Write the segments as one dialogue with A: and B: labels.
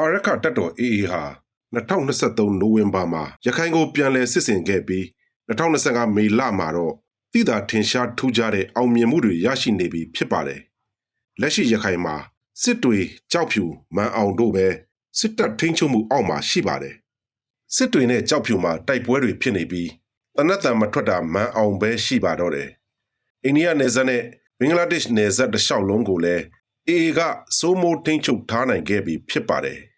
A: အာရခတပ်တော် AA ဟာ2023နိုဝင်ဘာမှာရခိုင်ကိုပြန်လည်စစ်ဆင်ခဲ့ပြီး2025မေလမှာတော့တိသာထင်ရှားထူးခြားတဲ့အောင်မြင်မှုတွေရရှိနေပြီဖြစ်ပါတယ်။လက်ရှိရခိုင်မှာစစ်တွေကြောက်ဖြူမန်အောင်တို့ပဲစစ်တပ်ထိန်းချုပ်မှုအောက်မှာရှိပါတယ်။စစ်တွေနဲ့ကြောက်ဖြူမှာတိုက်ပွဲတွေဖြစ်နေပြီးတနက်တန်မထွက်တာမန်အောင်ပဲရှိပါတော့တယ်။အိန္ဒိယနယ်စပ်နဲ့ဘင်္ဂလားဒေ့ရှ်နယ်စပ်တစ်လျှောက်လုံးကိုလည်း AA ကစိုးမိုးထိန်းချုပ်ထားနိုင်ခဲ့ပြီဖြစ်ပါတယ်။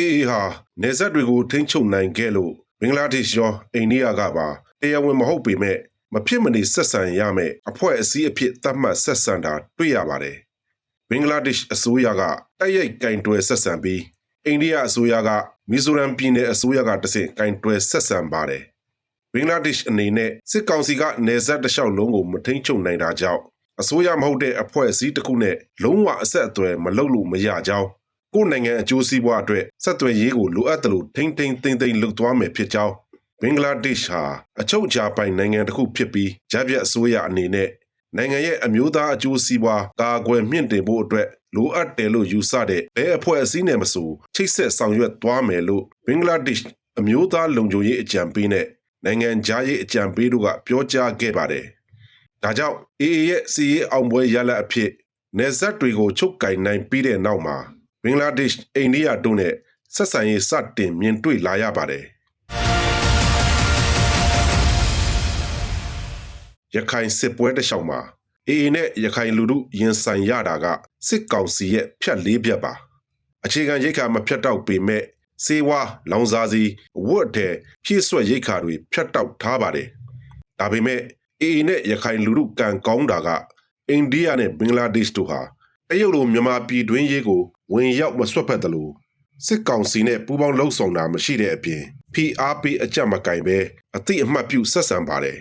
A: AA ဟာနေဆက်တွေကိုထိန်းချုပ်နိုင်ခဲ့လို့ဘင်္ဂလားဒေ့ရှ်ရောအိန္ဒိယကပါတရားဝင်မဟုတ်ပေမဲ့မဖြစ်မနေဆက်ဆံရမယ့်အဖွဲ့အစည်းအဖြစ်သတ်မှတ်ဆက်ဆံတာတွေ့ရပါတယ်။ဘင်္ဂလားဒေ့ရှ်အစိုးရကတိုက်ရိုက်ကင်တွယ်ဆက်ဆံပြီးအိန္ဒိယအစိုးရကမီဇိုရမ်ပြည်နယ်အစိုးရကတဆင့်ကင်တွယ်ဆက်ဆံပါတယ်။ဘင်္ဂလားဒေ့ရှ်အနေနဲ့စစ်ကောင်စီကနေဆက်တစ်လျှောက်လုံးကိုမထိန်းချုပ်နိုင်တာကြောင့်အစိုးရမဟုတ်တဲ့အဖွဲ့အစည်းတစ်ခုနဲ့လုံးဝအဆက်အသွယ်မလုပ်လို့မရကြောင်း ကိုယ်နိုင်ငံအကျိုးစီးပွားအတွက်ဆက်သွယ်ရေးကိုလိုအပ်တယ်လို့ထိမ့်ထိမ့်သိမ့်သိမ့်လုပ်သွားမယ်ဖြစ်ကြောင်းဘင်္ဂလားဒေ့ရှ်ဟာအချုပ်အခြာပိုင်နိုင်ငံတစ်ခုဖြစ်ပြီးဂျာပြတ်အစိုးရအနေနဲ့နိုင်ငံရဲ့အမျိုးသားအကျိုးစီးပွားကာကွယ်မြင့်တင်ဖို့အတွက်လိုအပ်တယ်လို့ယူဆတဲ့ဘဲအဖွဲ့အစည်းနဲ့မဆိုချိတ်ဆက်ဆောင်ရွက်သွားမယ်လို့ဘင်္ဂလားဒေ့ရှ်အမျိုးသားလုံခြုံရေးအကြံပေးနဲ့နိုင်ငံခြားရေးအကြံပေးတို့ကပြောကြားခဲ့ပါတယ်။ဒါကြောင့် AA ရဲ့စီရေးအောင်ပွဲရလဒ်အဖြစ်နေဆက်တွေကိုချုပ်ကင်နိုင်ပြီးတဲ့နောက်မှာ ဘင်္ဂလားဒေ့ရှ်အိန္ဒိယတို့နဲ့ဆက်ဆံရေးစတင်မြင်တွေ့လာရပါတယ်ရခိုင်စစ်ပွဲတစ်လျှောက်မှာအေအေနဲ့ရခိုင်လူထုရင်ဆိုင်ရတာကစစ်ကောင်စီရဲ့ဖြတ်လေးပြတ်ပါအခြေခံရိတ်ခါမဖြတ်တော့ပေမဲ့စေဝါလောင်စာစီဝတ်တဲ့ဖြည့်ဆွက်ရိတ်ခါတွေဖြတ်တောက်ထားပါတယ်ဒါပေမဲ့အေအေနဲ့ရခိုင်လူထုကံကောင်းတာကအိန္ဒိယနဲ့ဘင်္ဂလားဒေ့ရှ်တို့ဟာ တရုတ်လိုမြန်မာပြည်တွင်းရေးကိုဝင်ရောက်မဆွတ်ဖက်တယ်လို့စစ်ကောင်စီနဲ့ပူးပေါင်းလှုပ်ဆောင်တာမရှိတဲ့အပြင် PRP အကြက်မကင်ပဲအသိအမှတ်ပြုဆက်ဆံပါတယ်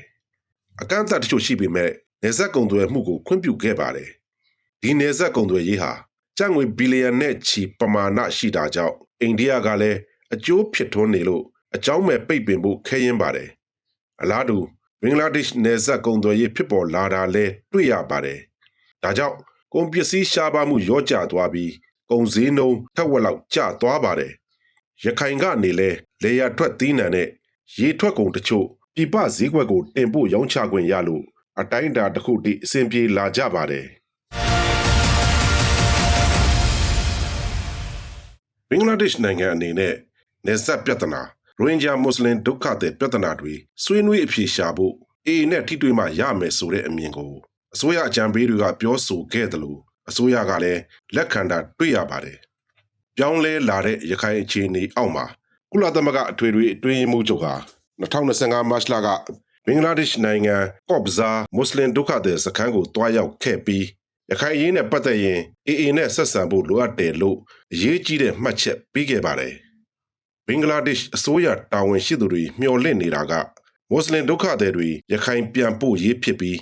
A: အကန့်အသတ်တချို့ရှိပေမဲ့နေဆက်ကုံသွယ်မှုကိုခွင့်ပြုခဲ့ပါတယ်ဒီနေဆက်ကုံသွယ်ရေးဟာကျပ်ငွေဘီလီယံနဲ့ချီပမာဏရှိတာကြောင့်အိန္ဒိယကလည်းအကျိုးဖြစ်ထွန်းနေလို့အကြောင်းမဲ့ပိတ်ပင်ဖို့ခဲရင်ပါတယ်အလားတူဘင်္ဂလားဒေ့ရှ်နယ်စပ်ကုံသွယ်ရေးဖြစ်ပေါ်လာတာလဲတွေ့ရပါတယ်ဒါကြောင့် ကုန်ပစ္စည်းရှားပါမှုရောကျသွားပြီးကုန်စည်နှုန်းထက်ဝက်လောက်ကျသွားပါတယ်။ရခိုင်ကနေလဲလေယာထွက်သီးနှံနဲ့ရေထွက်ကုန်တချို့ပြပဈေးကွက်ကိုတင်ပို့ရောင်းချခွင့်ရလို့အတိုင်းအတာတစ်ခုတည်းအဆင်ပြေလာကြပါတယ်။ဘင်္ဂလားဒေ့ရှ်နိုင်ငံအနေနဲ့နေဆက်ပြဿနာရိုဟင်ဂျာမွတ်စလင်ဒုက္ခသည်ပြဿနာတွေဆွေးနွေးအဖြေရှာဖို့အေနဲ့ထိတွေ့မှရမယ်ဆိုတဲ့အမြင်ကို အစိုးရအကြံပေးတွေကပြောဆိုခဲ့တယ်လို့အစိုးရကလည်းလက်ခံတာတွေ့ရပါတယ်။ပြောင်းလဲလာတဲ့ရခိုင်အခြေအနေအောက်မှာကုလသမဂ္ဂအထွေထွေအတွင်းရေးမှူးချုပ်ဟာ2025မတ်လကဘင်္ဂလားဒေ့ရှ်နိုင်ငံကော့ဘဇာမွတ်စလင်ဒုက္ခသည်စခန်းကိုတွားရောက်ခဲ့ပြီးရခိုင်ရေးနဲ့ပတ်သက်ရင်အေအေနဲ့ဆက်ဆံဖို့လိုအပ်တယ်လို့အရေးကြီးတဲ့မှတ်ချက်ပေးခဲ့ပါတယ်။ဘင်္ဂလားဒေ့ရှ်အစိုးရတာဝန်ရှိသူတွေမျှော်လင့်နေတာကမွတ်စလင်ဒုက္ခသည်တွေရခိုင်ပြန်ပို့ရေးဖြစ်ပြီး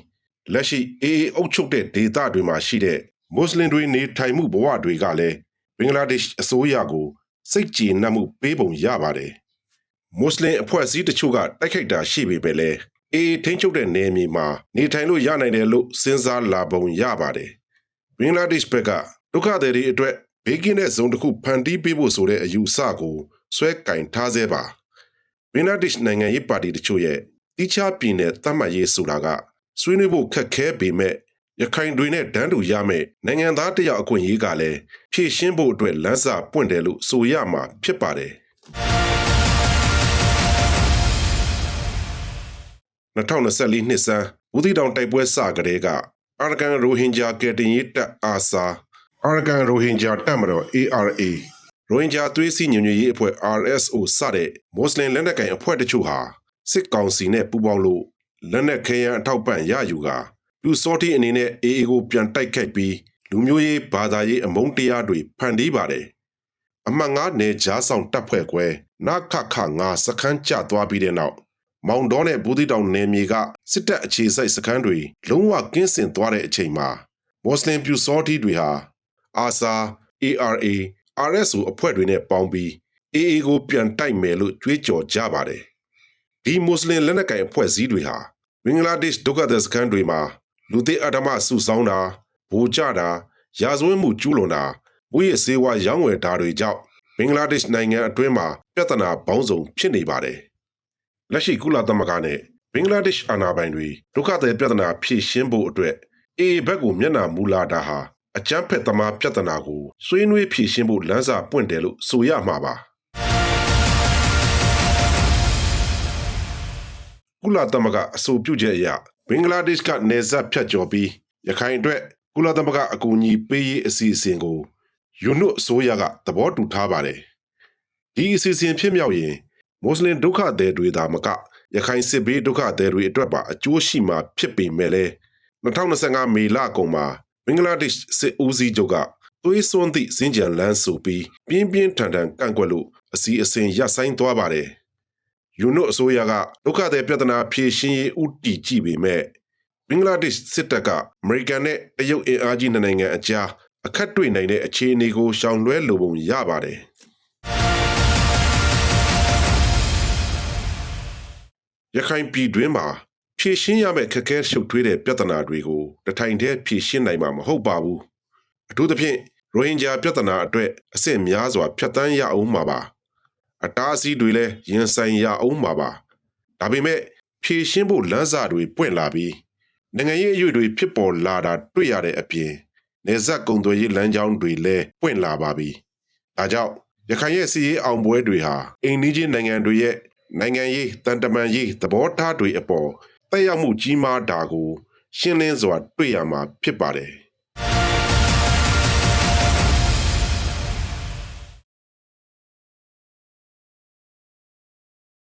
A: လက်ရှိအေအေအုပ်ချုပ်တဲ့ဒေသတွေမှာရှိတဲ့မွတ်စလင်တွေနေထိုင်မှုဘဝတွေကလည်းဘင်္ဂလားဒေ့ရှ်အစိုးရကို စိတ်ကြည်နပ်မှုပေးပုံရပါတယ်။မွတ်စလင်အဖွဲ့အစည်းတချို့ကတိုက်ခိုက်တာရှိပေမဲ့လည်းအေးထိန်းချုပ်တဲ့နေမြေမှာနေထိုင်လို့ရနိုင်တယ်လို့စဉ်းစားလာပုံရပါတယ်။ဘင်္ဂလားဒေ့ရှ်ဘက်ကဒုက္ခသည်တွေအတွက်ဘေးကင်းတဲ့ဇုံတစ်ခုဖန်တီးပေးဖို့ဆိုတဲ့အယူအဆကိုဆွဲကင်ထားစေပါ။ဘင်္ဂလားဒေ့ရှ်နိုင်ငံရေးပါတီတချို့ရဲ့တိကျပြင်းတဲ့သတ်မှတ်ရေးဆိုတာက ဆွေးနွေးဖို့ခက်ခဲပေမဲ့ရခိုင်တွေနဲ့တန်းတူရမယ့်နိုင်ငံသားတယောက်အခွင့်အရေးကလည်းဖြည့်ရှင်းဖို့အတွက်လမ်းစာပွင့်တယ်လို့ဆိုရမှာဖြစ်ပါတယ်2024နှစ်စံဦးသီတောင်တိုက်ပွဲစကတဲ့ကအာရကန်ရိုဟင်ဂျာကယ်တင်ရေးတပ်အာဆာအာရကန်ရိုဟင်ဂျာတပ်မတော် ARA ရိုဟင်ဂျာသွေးစည်းညီညွတ်ရေးအဖွဲ့ RSO စတဲ့မွတ်စလင်လက်နက်ကိုင်အဖွဲ့တချို့ဟာစစ်ကောင်စီနဲ့ပူးပေါင်းလို့ လက်နက်ခဲယမ်းအထောက်ပံ့ရယူကာလူစောတိအနေနဲ့အေအေကိုပြန်တိုက်ခိုက်ပြီးလူမျိုးရေးဘာသာရေးအမုန်းတရားတွေဖန်တီးပါတယ်။အမှတ်ငါးနယ်ကြားဆောင်တပ်ဖွဲ့ခွဲနခခငါစခန်းကျသွားပြီးတဲ့နောက်မောင်တော်နဲ့ဘူးတိတောင်နယ်မြေကစစ်တပ်အခြေစိုက်စခန်းတွေလုံးဝကင်းစင်သွားတဲ့အချိန်မှာမွတ်စလင်ပြူစောတိတွေဟာအာဆာ ARA RSO အဖွဲ့တွေနဲ့ပေါင်းပြီး AA ကိုပြန်တိုက်မယ်လို့ကြွေးကြော်ကြပါတယ်။ ဒီမွတ်စလင်လက်နက်ကိုင်အဖွဲ့အစည်းတွေဟာဘင်္ဂလားဒေ့ရှ်ဒုက္ခသည်စခန်းတွေမှာလူသေးအဓမ္မစုဆောင်းတာဗိုလ်ကြတာရာဇဝတ်မှုကျူးလွန်တာမူရစေဝါရောင်းဝယ်တာတွေကြောင့်ဘင်္ဂလားဒေ့ရှ်နိုင်ငံအတွင်းမှာပြဿနာပေါင်းစုံဖြစ်နေပါတယ်။လက်ရှိကုလသမဂ္ဂနဲ့ဘင်္ဂလားဒေ့ရှ်အာဏာပိုင်တွေဒုက္ခသည်ပြဿနာဖြေရှင်းဖို့အတွက်အေဘက်ကိုမျက်နှာမူလာတာဟာအကြမ်းဖက်သမားပြဿနာကိုဆွေးနွေးဖြေရှင်းဖို့လမ်းစာပွင့်တယ်လို့ဆိုရမှာပါ ကုလသမဂ္ဂအဆိုပြုချက်အရဘင်္ဂလားဒေ့ရှ်ကနေဆက်ဖြတ်ကျော်ပြီးရခိုင်အတွက်ကုလသမဂ္ဂအကူအညီပေးရေးအစီအစဉ်ကိုယူနွတ်အစိုးရကသဘောတူထားပါတယ်ဒီအစီအစဉ်ဖြစ်မြောက်ရင်မွတ်စလင်ဒုက္ခသည်တွေသာမကရခိုင်စစ်ဘေးဒုက္ခသည်တွေအတွက်ပါအကျိုးရှိမှာဖြစ်ပေမဲ့လည်း2025မေလကုန်မှာဘင်္ဂလားဒေ့ရှ်စစ်ဦးစီးချုပ်ကသွေးစွန်းသည့်စင်ကြံလန်းဆိုပြီးပြင်းပြင်းထန်ထန်ကန့်ကွက်လို့အစီအစဉ်ရပ်ဆိုင်းသွားပါတယ် ယူနွတ်အစိုးရကဒုက္ခသည်ပြဿနာဖြေရှင်းရေးဥတီကြည့်ပေမဲ့ဘင်္ဂလားဒေ့ရှ်စစ်တပ်ကအမေရိကန်နဲ့တရုတ်အင်အားကြီးနှစ်နိုင်ငံအကြားအခက်တွေ့နိုင်တဲ့အခြေအနေကိုရှောင်လွှဲလိုပုံရပါတယ်ရခိုင်ပြည်တွင်းမှာဖြည့်ရှင်းရမယ့်ခက်ခဲရှုပ်ထွေးတဲ့ပြဿနာတွေကိုတထိုင်တည်းဖြည့်ရှင်းနိုင်မှာမဟုတ်ပါဘူးအထူးသဖြင့်ရိုဟင်ဂျာပြဿနာအတွက်အဆင့်များစွာဖြတ်တန်းရအောင်မှာပါ အတားအဆီးတွေလည်းရင်ဆိုင်ရအောင်မှာပါဒါပေမဲ့ဖြည့်ရှင်းဖို့လမ်းစာတွေပွင့်လာပြီးနိုင်ငံရေးအရွေတွေဖြစ်ပေါ်လာတာတွေ့ရတဲ့အပြင်နေဆက်ကုံသွေးရေးလမ်းကြောင်းတွေလည်းပွင့်လာပါပြီဒါကြောင့်ရခိုင်ရဲ့စီးရေးအောင်ပွဲတွေဟာအိမ်နီးချင်းနိုင်ငံတွေရဲ့နိုင်ငံရေးတန်တမာရေးသဘောထားတွေအပေါ်တက်ရောက်မှုကြီးမားတာကိုရှင်းလင်းစွာတွေ့ရမှာဖြစ်ပါတယ်